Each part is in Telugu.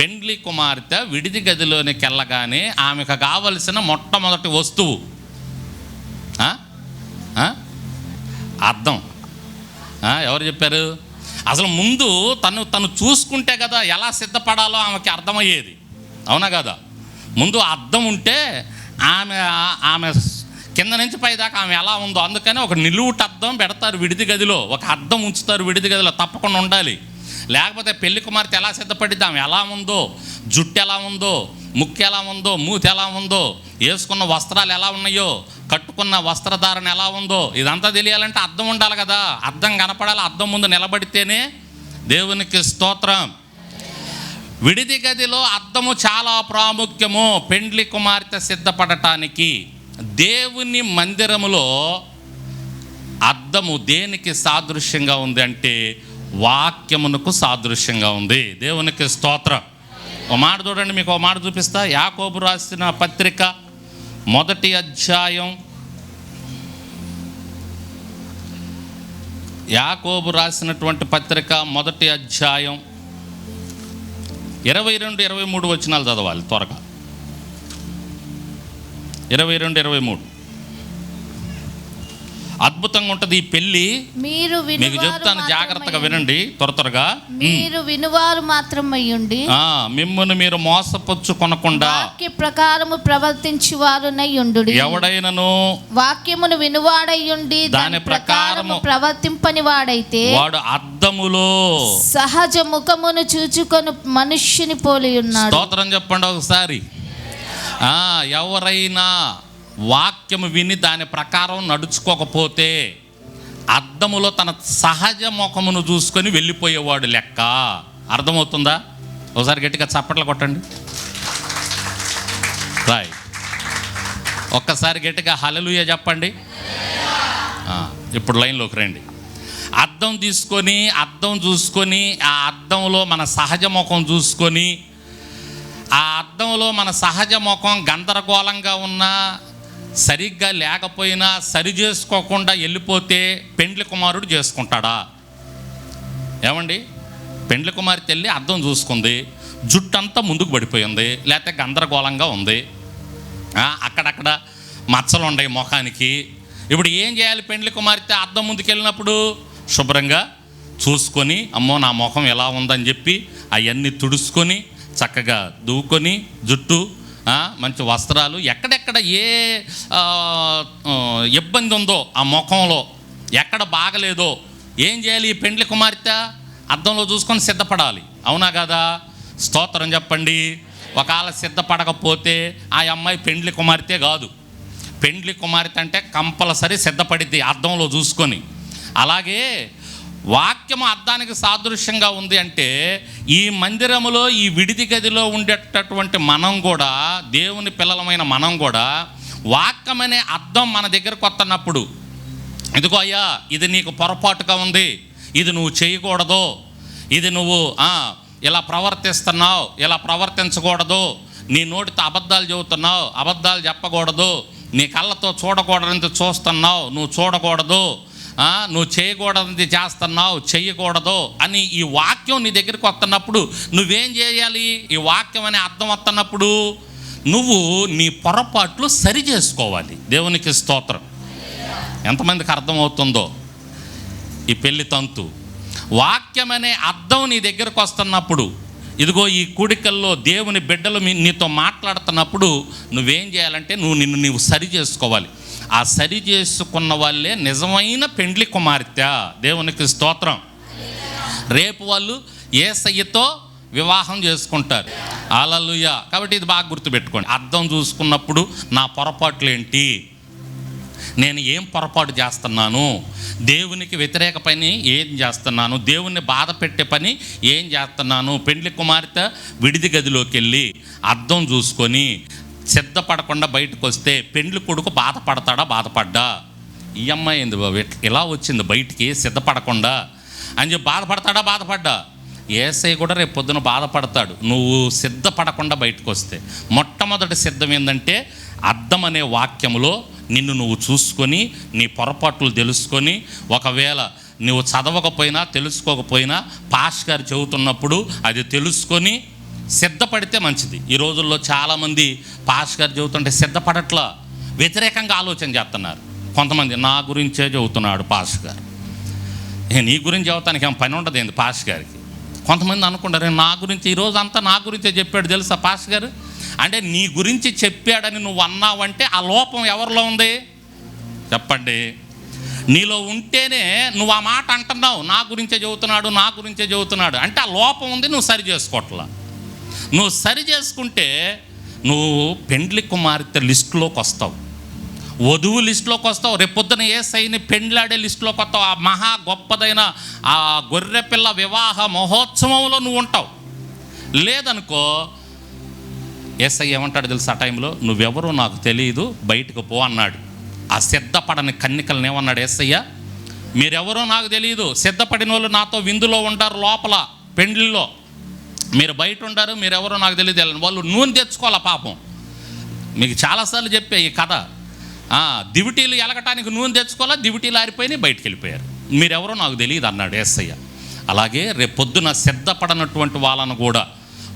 పెండ్లి కుమార్తె విడిది గదిలోనికి వెళ్ళగానే ఆమెకు కావలసిన మొట్టమొదటి వస్తువు. అర్థం. ఎవరు చెప్పారు? అసలు ముందు తను తను చూసుకుంటే కదా ఎలా సిద్ధపడాలో ఆమెకి అర్థమయ్యేది. అవునా కదా? ముందు అర్థం ఉంటే ఆమె ఆమె కింద నుంచి పైదాకా ఆమె ఎలా ఉందో అందుకని ఒక నిలువుట అద్దం పెడతారు విడిది గదిలో. ఒక అద్దం ఉంచుతారు విడిది గదిలో. తప్పకుండా ఉండాలి. లేకపోతే పెళ్ళి కుమార్తె ఎలా సిద్ధపడిద్ది? ఆమె ఎలా ఉందో జుట్టు ఎలా ఉందో ముక్కు ఎలా ఉందో మూతి ఎలా ఉందో వేసుకున్న వస్త్రాలు ఎలా ఉన్నాయో కట్టుకున్న వస్త్రధారణ ఎలా ఉందో ఇదంతా తెలియాలంటే అర్థం ఉండాలి కదా. అర్థం కనపడాలి అర్థం ముందు నిలబడితేనే దేవునికి స్తోత్రం. విడిది గదిలో అర్థము చాలా ప్రాముఖ్యము. పెండ్లి కుమార్తె సిద్ధపడటానికి దేవుని మందిరములో అద్దము దేనికి సాదృశ్యంగా ఉంది అంటే వాక్యమునకు సాదృశ్యంగా ఉంది. దేవునికి స్తోత్రం. ఒక మాట చూడండి మీకు ఒక మాట చూపిస్తా. యాకోబు రాసిన పత్రిక మొదటి అధ్యాయం. యాకోబు రాసినటువంటి పత్రిక మొదటి అధ్యాయం. ఇరవై రెండు ఇరవై మూడు వచనాలు చదవాలి త్వరగా. ఇరవై రెండు ఇరవై మూడు. అద్భుతంగా ఉంటుంది ఈ పెళ్ళి. మీరు మీకు చెప్తాను జాగ్రత్తగా వినండి త్వర త్వరగా మీరు వినువారు మాత్రమయ్యుండి. ఆ, మిమ్మును మీరు మోసపుచ్చు కొనకుండా. వాక్య ప్రకారము ప్రవర్తించి వారునై ఉండు ఎవడైనను వాక్యమును వినువాడయ్యుండి దాని దాని ప్రకారము ప్రవర్తింపని వాడైతే వాడు అద్దములో సహజ ముఖమును చూచుకొని మనుష్యుని పోలి ఉన్నాడు. స్తోత్రం చెప్పండి ఒకసారి. ఆ, ఎవరైనా వాక్యము విని దాని ప్రకారం నడుచుకోకపోతే అద్దములో తన సహజ ముఖమును చూసుకొని వెళ్ళిపోయేవాడు లెక్క. అర్థమవుతుందా? ఒకసారి గట్టిగా చప్పట్లు కొట్టండి. రైట్ ఒక్కసారి గట్టిగా హలలుయ చెప్పండి. ఇప్పుడు లైన్లోకి రండి. అద్దం తీసుకొని అద్దం చూసుకొని ఆ అద్దంలో మన సహజ ముఖం చూసుకొని ఆ అద్దంలో మన సహజ ముఖం గందరగోళంగా ఉన్నా సరిగ్గా లేకపోయినా సరి చేసుకోకుండా వెళ్ళిపోతే పెండ్లి కుమారుడు చేసుకుంటాడా? ఏమండి? పెండ్లి కుమార్తె వెళ్ళి అర్థం చూసుకుంది. జుట్టంతా ముందుకు పడిపోయింది. లేకపోతే గందరగోళంగా ఉంది. అక్కడక్కడ మచ్చలు ఉన్నాయి ముఖానికి. ఇప్పుడు ఏం చేయాలి పెండ్లి కుమార్తె అద్దం ముందుకెళ్ళినప్పుడు శుభ్రంగా చూసుకొని అమ్మో నా ముఖం ఎలా ఉందని చెప్పి అవన్నీ తుడుచుకొని చక్కగా దూకొని జుట్టు మంచి వస్త్రాలు ఎక్కడెక్కడ ఏ ఇబ్బంది ఉందో ఆ ముఖంలో ఎక్కడ బాగలేదో ఏం చేయాలి ఈ పెండ్లి కుమార్తె? అద్దంలో చూసుకొని సిద్ధపడాలి. అవునా కదా? స్తోత్రం చెప్పండి. ఒకవేళ సిద్ధపడకపోతే ఆ అమ్మాయి పెండ్లి కుమార్తె కాదు. పెండ్లి కుమార్తె అంటే కంపల్సరీ సిద్ధపడిద్ది అద్దంలో చూసుకొని. అలాగే వాక్యము అర్థానికి సాదృశ్యంగా ఉంది అంటే ఈ మందిరములో ఈ విడిది గదిలో ఉండేటటువంటి మనం కూడా దేవుని పిల్లలమైన మనం కూడా వాక్యం అనే మన దగ్గరకు వస్తున్నప్పుడు ఇదిగో అయ్యా ఇది నీకు పొరపాటుగా ఉంది ఇది నువ్వు చేయకూడదు ఇది నువ్వు ఇలా ప్రవర్తిస్తున్నావు ఇలా ప్రవర్తించకూడదు నీ నోటితో అబద్ధాలు చెబుతున్నావు అబద్ధాలు చెప్పకూడదు నీ కళ్ళతో చూడకూడదంత చూస్తున్నావు నువ్వు చూడకూడదు నువ్వు చేయకూడదు చేస్తున్నావు చేయకూడదు అని ఈ వాక్యం నీ దగ్గరికి వస్తున్నప్పుడు నువ్వేం చేయాలి? ఈ వాక్యం అనే అర్థం వస్తున్నప్పుడు నువ్వు నీ పొరపాట్లు సరి చేసుకోవాలి. దేవునికి స్తోత్రం. ఎంతమందికి అర్థమవుతుందో? ఈ పెళ్ళి తంతు. వాక్యం అనే అర్థం నీ దగ్గరకు వస్తున్నప్పుడు ఇదిగో ఈ కూడికల్లో దేవుని బిడ్డలు మీ నీతో మాట్లాడుతున్నప్పుడు నువ్వేం చేయాలంటే నువ్వు నిన్ను నీవు సరి చేసుకోవాలి. ఆ సరి చేసుకున్న వాళ్ళే నిజమైన పెండ్లి కుమార్తె. దేవునికి స్తోత్రం. రేపు వాళ్ళు ఏసయ్యతో వివాహం చేసుకుంటారు. అలలుయ కాబట్టి ఇది బాగా గుర్తుపెట్టుకోండి. అర్థం చూసుకున్నప్పుడు నా పొరపాట్లు ఏంటి నేను ఏం పొరపాటు చేస్తున్నాను? దేవునికి వ్యతిరేక పని ఏం చేస్తున్నాను? దేవుణ్ణి బాధ పెట్టే పని ఏం చేస్తున్నాను? పెండ్లి కుమార్తె విడిది గదిలోకి వెళ్ళి అర్థం చూసుకొని సిద్ధపడకుండా బయటకు వస్తే పెండ్లి కొడుకు బాధపడతాడా బాధపడ్డా? ఈ అమ్మాయి ఏంది బాబు ఇలా వచ్చింది బయటికి సిద్ధపడకుండా. అని చెప్పి బాధపడతాడా బాధపడ్డా? ఏసై కూడా రేపు పొద్దున బాధపడతాడు. నువ్వు సిద్ధపడకుండా బయటకు వస్తే. మొట్టమొదటి సిద్ధం ఏంటంటే అర్థం అనే వాక్యంలో నిన్ను నువ్వు చూసుకొని నీ పొరపాట్లు తెలుసుకొని ఒకవేళ నువ్వు చదవకపోయినా తెలుసుకోకపోయినా పాష్ గారు చెబుతున్నప్పుడు అది తెలుసుకొని సిద్ధపడితే మంచిది. ఈ రోజుల్లో చాలామంది పాస్ గారు చెబుతుంటే సిద్ధపడట్లా. వ్యతిరేకంగా ఆలోచన చేస్తున్నారు. కొంతమంది నా గురించే చెబుతున్నాడు పాస్ గారు. ఏ నీ గురించి చెబుతానికి ఏం పని ఉండదు ఏంది పాస్ గారికి? కొంతమంది అనుకుంటారు నా గురించి ఈరోజు అంతా నా గురించే చెప్పాడు తెలుసా పాస్ గారు? అంటే నీ గురించి చెప్పాడని నువ్వు అన్నావంటే ఆ లోపం ఎవరిలో ఉంది? చెప్పండి. నీలో ఉంటేనే నువ్వు ఆ మాట అంటున్నావు. నా గురించే చెబుతున్నాడు నా గురించే చెబుతున్నాడు. అంటే ఆ లోపం ఉంది నువ్వు సరి చేసుకోవట్లా. నువ్వు సరి చేసుకుంటే నువ్వు పెండ్లి కుమార్తె లిస్టులోకి వస్తావు. వధువు లిస్టులోకి వస్తావు. రేపొద్దున ఏ సైని పెండ్లాడే లిస్టులోకి వస్తావు. ఆ మహా గొప్పదైన ఆ గొర్రెపిల్ల వివాహ మహోత్సవంలో నువ్వు ఉంటావు. లేదనుకో ఎస్ఐ ఏమంటాడు తెలుసు ఆ టైంలో? నువ్వెవరో నాకు తెలియదు బయటకు పో అన్నాడు. ఆ సిద్ధపడని కన్నికలను ఏమన్నాడు ఏసయ్య? మీరెవరో నాకు తెలియదు సిద్ధపడిన వాళ్ళు నాతో విందులో ఉంటారు లోపల పెండ్లిలో. మీరు బయట ఉంటారు ఎవరో నాకు తెలియదు వాళ్ళు నూనె తెచ్చుకోవాలా పాపం. మీకు చాలాసార్లు చెప్పే ఈ కథ. దివిటీలు ఎలగటానికి నూనె తెచ్చుకోవాలా దివిటీలు ఆరిపోయినాయి బయటికి వెళ్ళిపోయారు. మీరెవరో నాకు తెలియదు అన్నాడు ఏసయ్య. అలాగే రేపొద్దున సిద్ధపడనటువంటి వాళ్ళను కూడా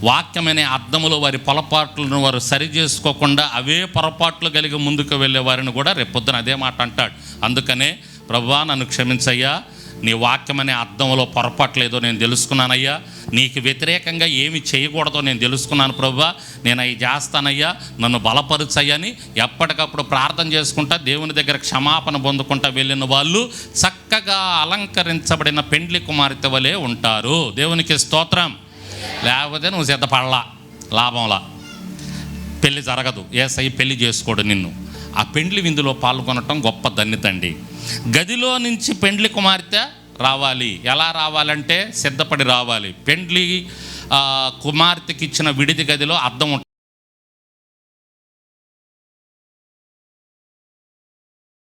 వాక్యమనే అర్థములో వారి పొరపాట్లను వారు సరి చేసుకోకుండా అవే పొరపాట్లు కలిగి ముందుకు వెళ్ళే వారిని కూడా రేపొద్దున అదే మాట అంటాడు. అందుకనే ప్రభా నన్ను క్షమించయ్యా నీ వాక్యమనే అర్థంలో పొరపాట్లు ఏదో నేను తెలుసుకున్నానయ్యా. నీకు వ్యతిరేకంగా ఏమి చేయకూడదో నేను తెలుసుకున్నాను ప్రభా నేను అవి చేస్తానయ్యా నన్ను బలపరుచయ్యని ఎప్పటికప్పుడు ప్రార్థన చేసుకుంటా దేవుని దగ్గర క్షమాపణ పొందుకుంటా వెళ్ళిన వాళ్ళు చక్కగా అలంకరించబడిన పెండ్లి కుమార్తె వలె ఉంటారు. దేవునికి స్తోత్రం. లేకపోతే నువ్వు సిద్ధపడలా లాభంలా. పెళ్ళి జరగదు. ఏసై పెళ్ళి చేసుకోడు నిన్ను. ఆ పెండ్లి విందులో పాల్గొనటం గొప్ప ధన్యతండి గదిలో నుంచి పెండ్లి కుమార్తె రావాలి. ఎలా రావాలంటే సిద్ధపడి రావాలి. పెండ్లి కుమార్తెకి ఇచ్చిన విడిది గదిలో అద్దం ఉంటుంది.